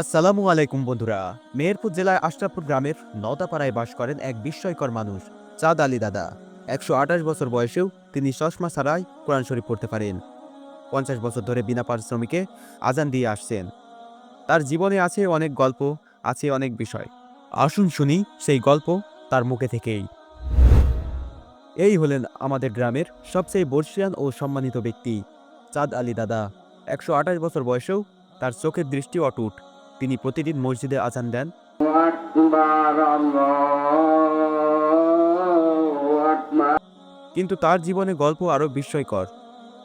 আসসালামু আলাইকুম বন্ধুরা। মেহেরপুর জেলার আশরাফপুর গ্রামের নওদাপাড়ায় বাস করেন এক বিস্ময়কর মানুষ, চাঁদ আলী দাদা। একশো আঠাশ বছর বয়সেও তিনি চশমা ছাড়াই কোরআন শরীফ পড়তে পারেন। পঞ্চাশ বছর ধরে বিনা পারিশ্রমিকে আজান দিয়ে আসছেন। তার জীবনে আছে অনেক গল্প, আছে অনেক বিষয়। আসুন শুনি সেই গল্প তার মুখে থেকেই। এই হলেন আমাদের গ্রামের সবচেয়ে বর্ষিয়ান ও সম্মানিত ব্যক্তি, চাঁদ আলী দাদা। একশো আঠাশ বছর বয়সেও তার চোখের দৃষ্টি অটুট। তিনি প্রতিদিন মসজিদে আজান দেন। কিন্তু তার জীবনে গল্প আরও বিস্ময়কর।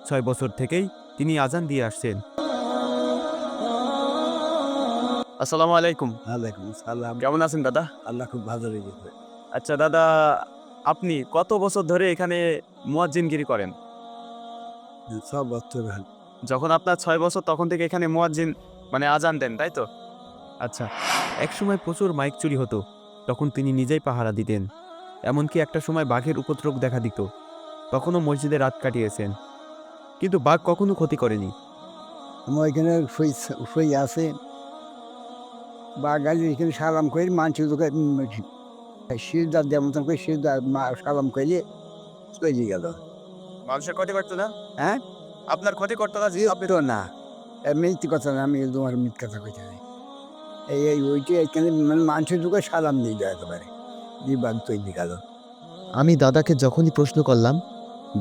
ছয় বছর থেকেই তিনি আজান দিয়ে আসছেন। আসসালামু আলাইকুম। ওয়ালাইকুম সালাম। কেমন আছেন দাদা? আল্লাহ খুব ভালো রেখেছে। আচ্ছা দাদা আপনি কত বছর ধরে এখানে মুয়াজ্জিনগিরি করেন? সব বছর যখন আপনার ছয় বছর তখন থেকে এখানে মুয়াজ্জিন মানে আজান দেন তাই তো? আচ্ছা একসময় প্রচুর মাইক চুরি হতো তখন তিনি নিজেই পাহারা দিতেন। এমনকি একটা সময় বাঘের উপদ্রব দেখা দিত। তখনও মসজিদে রাত কাটিয়েছেন। কিন্তু বাঘ কখনো ক্ষতি করেনি। আমার এখানে সই সই আছে। বা গাড়ি এখানে সালাম করে মানছি তোকে সিজদার দেওয়ার মতন করে সিজদার সালাম করে চলে গেল। মানুষের ক্ষতি করতো না? হ্যাঁ? আপনার ক্ষতি করতো না? তো না। মিথ্যে কথা না আমি তোমার মিথ্যে কথা কইতে নাই এই এই ওইটি এখানে মানে মানুষের তোকে সালাম দিয়ে দেয় একেবারে। দিয়ে বাঘ তৈরি গেল আমি দাদাকে যখনই প্রশ্ন করলাম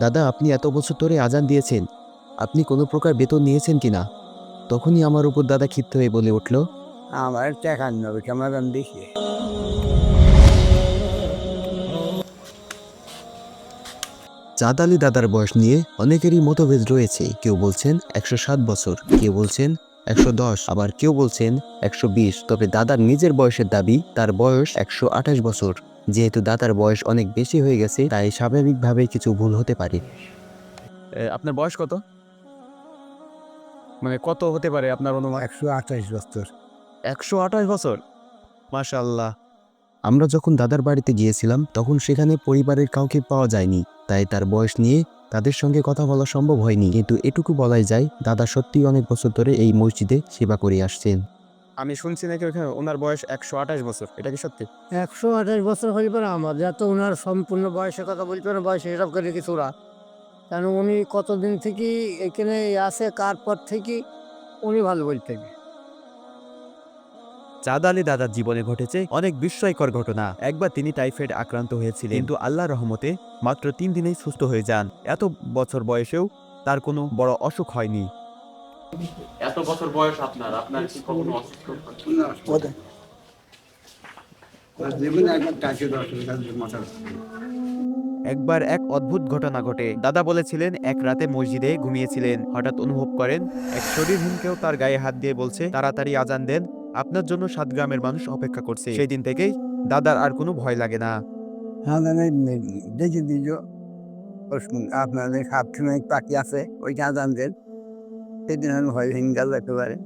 দাদা আপনি এত বছর ধরে আজান দিয়েছেন আপনি কোনো প্রকার বেতন নিয়েছেন কি না তখনই আমার উপর দাদা ক্ষিপ্ত হয়ে বলে উঠল আমার টাকা নেবে কেমন আমি দেখি। চাঁদ আলী দাদার বয়স নিয়ে অনেকেরই মতভেদ রয়েছে। কেউ বলছেন একশো সাত বছর কেউ বলছেন একশো দশ আবার কেউ বলছেন একশো বিশ তবে দাদার নিজের বয়সের দাবি তার বয়স একশো আঠাশ বছর। যেহেতু দাদার বয়স অনেক বেশি হয়ে গেছে তাই স্বাভাবিকভাবে কিছু ভুল হতে পারে। আপনার বয়স কত? মানে কত হতে পারে আপনার অনুমান? একশো আঠাশ বছর। একশো আঠাশ বছর? মাশাল্লাহ আমরা যখন দাদার বাড়িতে গিয়েছিলাম তখন সেখানে পরিবারের কাউকে পাওয়া যায়নি তাই তার বয়স নিয়ে তাদের সঙ্গে কথা বলা সম্ভব হয়নি। কিন্তু এটুকু বলাই যায় দাদা সত্যিই অনেক বছর ধরে এই মসজিদে সেবা করে আসছেন। আমি শুনছি নাকি ওখানে ওনার বয়স একশো আঠাশ বছর। এটা কি সত্যি? একশো আঠাশ বছর হইল পরে আমার। যত ওনার সম্পূর্ণ বয়সের কথা বলতে পারে বয়স হিসাব করে কিছু ওরা কেন উনি কতদিন থেকে এখানে আসে কার পর থেকে উনি ভালো বলতে হবে চাঁদ আলী দাদার জীবনে ঘটেছে অনেক বিস্ময়কর ঘটনা। একবার তিনি টাইফয়েড আক্রান্ত হয়েছিলেন। কিন্তু আল্লাহ রহমতে মাত্র তিন দিনেই সুস্থ হয়ে যান। এত বছর বয়সেও তার কোনো বড় অসুখ হয়নি। এত বছর বয়স আপনার আপনার কি কখনো অসুখ জীবনে মাথা একবার এক অদ্ভুত ঘটনা ঘটে। দাদা বলেছিলেন এক রাতে মসজিদে ঘুমিয়েছিলেন। হঠাৎ অনুভব করেন এক শরীরহীন কেউ তার গায়ে হাত দিয়ে বলছে তাড়াতাড়ি আজান দেন। আপনার জন্য সাত গ্রামের মানুষ অপেক্ষা করছে। সেই দিন থেকেই দাদার আর কোনো ভয় লাগে না। হ্যাঁ দেখে দিজ আপনাদের সাতক্ষণিক পাখি আছে ওইটা জানতেন সেদিন আমি ভয় ভেঙে গেল একেবারে।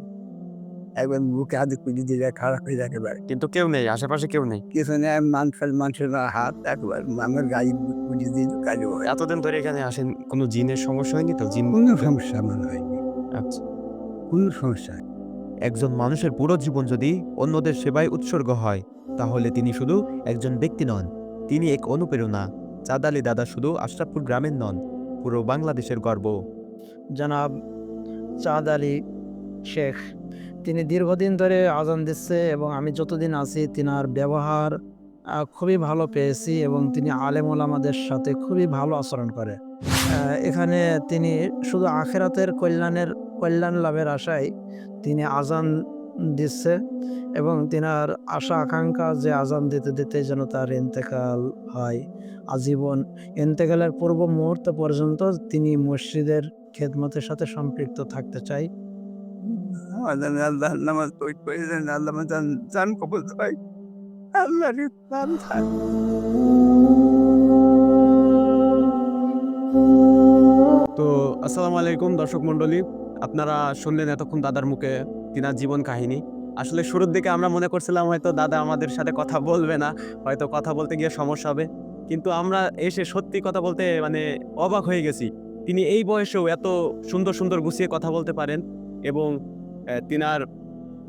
একবার বুকে হাতে কুড়ি দিলে খারাপ হয়ে যায় একেবারে। কিন্তু কেউ নেই আশেপাশে কেউ নেই। কিছু নেই মানুষের মানুষের হাত একবার আমার গাড়ি কুড়ি দিল হয়। এতদিন ধরে এখানে আসেন কোনো জিনের সমস্যা হয়নি তো? জিন কোনো সমস্যা মনে হয়নি। আচ্ছা। কোনো সমস্যা হয়নি। একজন মানুষের পুরো জীবন যদি অন্যদের সেবায় উৎসর্গ হয়, তাহলে তিনি শুধু একজন ব্যক্তি নন, তিনি এক অনুপ্রেরণা। চাঁদ আলী দাদা শুধু আশরাফপুর গ্রামের নন, পুরো বাংলাদেশের গর্ব। জনাব চাঁদ আলী শেখ, তিনি দীর্ঘদিন ধরে আজান দিচ্ছে এবং আমি যতদিন আছি তিনার ব্যবহার খুবই ভালো পেয়েছি এবং তিনি আলেম ওলামাদের সাথে খুবই ভালো আচরণ করে। এখানে তিনি শুধু আখেরাতের কল্যাণের কল্যাণ লাভের আশায় তিনি আজান দিচ্ছে এবং তিনার আশা আকাঙ্ক্ষা যে আজান দিতে দিতে যেন তার ইন্তেকাল হয়। আজীবন ইন্তেকালের পূর্ব মুহূর্ত পর্যন্ত তিনি মসজিদের খেদমতের সাথে সম্পৃক্ত থাকতে চাই। কবুল তো আসসালামু আলাইকুম দর্শক মণ্ডলী। আপনারা শুনলেন এতক্ষণ দাদার মুখে তিনার জীবন কাহিনী। আসলে শুরুর দিকে আমরা মনে করছিলাম হয়তো দাদা আমাদের সাথে কথা বলবে না, হয়তো কথা বলতে গিয়ে সমস্যা হবে। কিন্তু আমরা এসে সত্যি কথা বলতে মানে অবাক হয়ে গেছি। তিনি এই বয়সেও এত সুন্দর সুন্দর গুছিয়ে কথা বলতে পারেন এবং তিনার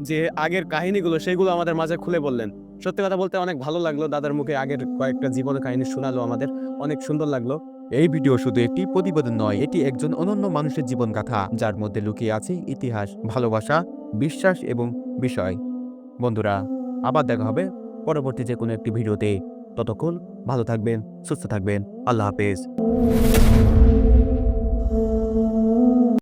যে আগের কাহিনীগুলো সেগুলো আমাদের মাঝে খুলে বললেন। সত্যি কথা বলতে অনেক ভালো লাগল দাদার মুখে আগের কয়েকটা জীবনের কাহিনী শোনালো আমাদের। অনেক সুন্দর লাগল। এই ভিডিও শুধু একটি প্রতিবেদন নয়, এটি একজন অনন্য মানুষের জীবন গাথা যার মধ্যে লুকিয়ে আছে ইতিহাস, ভালোবাসা, বিশ্বাস এবং বিষয়। বন্ধুরা, আবার দেখা হবে পরবর্তী যে কোনো একটি ভিডিওতে। ততক্ষণ ভালো থাকবেন, সুস্থ থাকবেন। আল্লাহ হাফেজ।